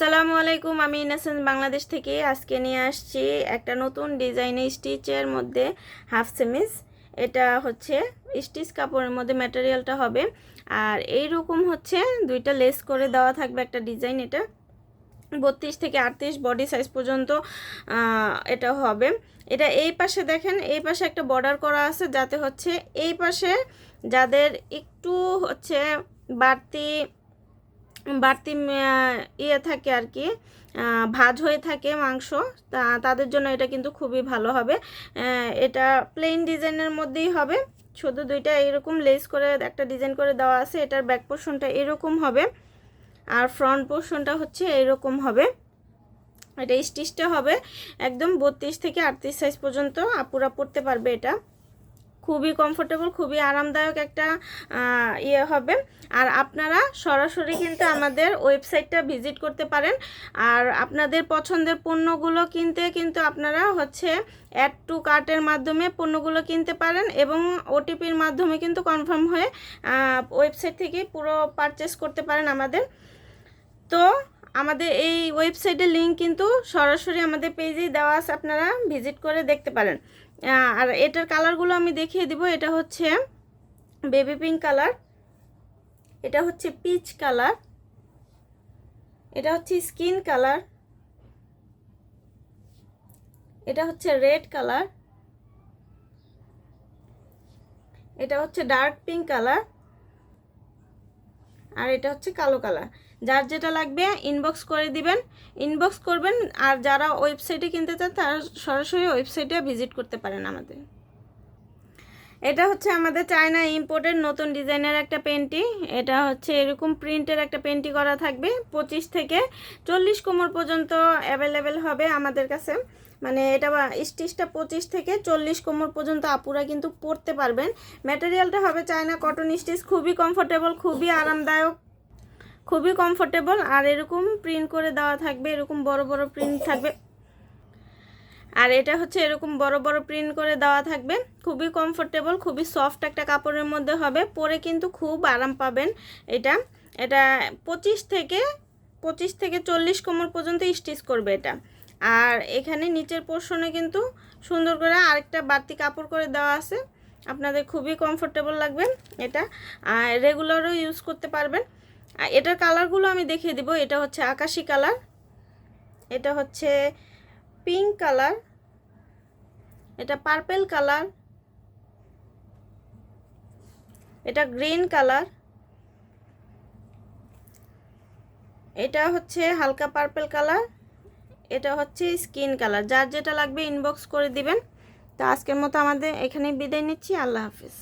আসসালামু আলাইকুম, আমি ইনাসেন্স বাংলাদেশ থেকে। আজকে নিয়ে আসছি একটা নতুন ডিজাইনের স্টিচের মধ্যে হাফ সেমিস এটা হচ্ছে স্টিচ কাপড়ের মধ্যে ম্যাটেরিয়ালটা হবে। আর এই রকম হচ্ছে দুইটা লেস করে দেওয়া থাকবে একটা ডিজাইন এটা। বত্রিশ থেকে আটত্রিশ বডি সাইজ পর্যন্ত এটা হবে। এটা এই পাশে দেখেন, এই পাশে একটা বর্ডার করা আছে যাতে হচ্ছে এই পাশে যাদের একটু হচ্ছে বাড়তি বাড়তি ইয়ে থাকে আর কি ভাজ হয়ে থাকে মাংস, তা তাদের জন্য এটা কিন্তু খুবই ভালো হবে। এটা প্লেন ডিজাইনের মধ্যেই হবে। শুধু দুইটা এরকম লেস করে, একটা ডিজাইন করে দেওয়া আছে, এটার ব্যাক পোর্শনটা এরকম হবে। আর ফ্রন্ট পোর্শনটা হচ্ছে এরকম হবে। এটা স্টিচটা হবে, একদম বত্রিশ থেকে আটত্রিশ সাইজ পর্যন্ত, আপুরা পড়তে পারবে এটা। খুবই কমফোর্টেবল খুবই আরামদায়ক একটা ইয়ে হবে। আর আপনারা সরাসরি কিন্তু আমাদের ওয়েবসাইটটা ভিজিট করতে পারেন। আর আপনাদের পছন্দের পণ্যগুলো কিনতে কিন্তু আপনারা হচ্ছে অ্যাড টু কার্টের মাধ্যমে পণ্যগুলো কিনতে পারেন এবং ওটিপির মাধ্যমে কিন্তু কনফার্ম হয়ে ওয়েবসাইট থেকে পুরো পারচেস করতে পারেন আমাদের। তো আমাদের এই ওয়েবসাইটের লিঙ্ক কিন্তু সরাসরি আমাদের পেজেই দেওয়া আছে, আপনারা ভিজিট করে দেখতে পারেন। আর এটার কালারগুলো আমি দেখিয়ে দিব, এটা হচ্ছে বেবি পিঙ্ক কালার এটা হচ্ছে পিচ কালার এটা হচ্ছে স্কিন কালার এটা হচ্ছে রেড কালার এটা হচ্ছে ডার্ক পিঙ্ক কালার আর এটা হচ্ছে কালো কালার। যার যেটা লাগবে ইনবক্স করে দিবেন। ইনবক্স করবেন, আর যারা ওয়েবসাইটে কিনতে চান, তারা সরাসরি ওয়েবসাইটে ভিজিট করতে পারেন আমাদের। এটা হচ্ছে আমাদের চায়না ইম্পোর্টের নতুন ডিজাইনের একটা পেন্টি এটা হচ্ছে এরকম প্রিন্টের একটা পেন্টি করা থাকবে। পঁচিশ থেকে চল্লিশ কোমর পর্যন্ত অ্যাভেলেবেল হবে আমাদের কাছে। মানে এটা স্টিচটা পঁচিশ থেকে চল্লিশ কোমর পর্যন্ত আপুরা কিন্তু পরতে পারবেন। ম্যাটেরিয়ালটা হবে চায়না কটন স্টিচ খুবই কমফোর্টেবল খুবই আরামদায়ক, খুবই কমফোর্টেবল আর এরকম প্রিন্ট করে দেওয়া থাকবে, এরকম বড় বড় প্রিন্ট থাকবে। আর এটা হচ্ছে এরকম বড় বড় প্রিন্ট করে দেওয়া থাকবে, খুবই কমফোর্টেবল খুবই সফট একটা কাপড়ের মধ্যে হবে, পরে কিন্তু খুব আরাম পাবেন এটা। এটা পঁচিশ থেকে পঁচিশ থেকে চল্লিশ কোমর পর্যন্ত স্টিচ করবে এটা। আর এখানে নিচের পোর্শনে কিন্তু সুন্দর করে আরেকটা বাড়তি কাপড় করে দেওয়া আছে। আপনাদের খুবই কমফোর্টেবল লাগবে এটা। আর রেগুলারও ইউজ করতে পারবেন। আর এটার কালারগুলো আমি দেখিয়ে দিব। এটা হচ্ছে আকাশি কালার এটা হচ্ছে পিঙ্ক কালার এটা পার্পেল কালার এটা গ্রিন কালার এটা হচ্ছে হালকা পার্পেল কালার এটা হচ্ছে স্কিন কালার। যার যেটা লাগবে ইনবক্স করে দিবেন। তো আজকের মতো আমাদের এখানেই বিদায় নিচ্ছি। আল্লাহ হাফিজ।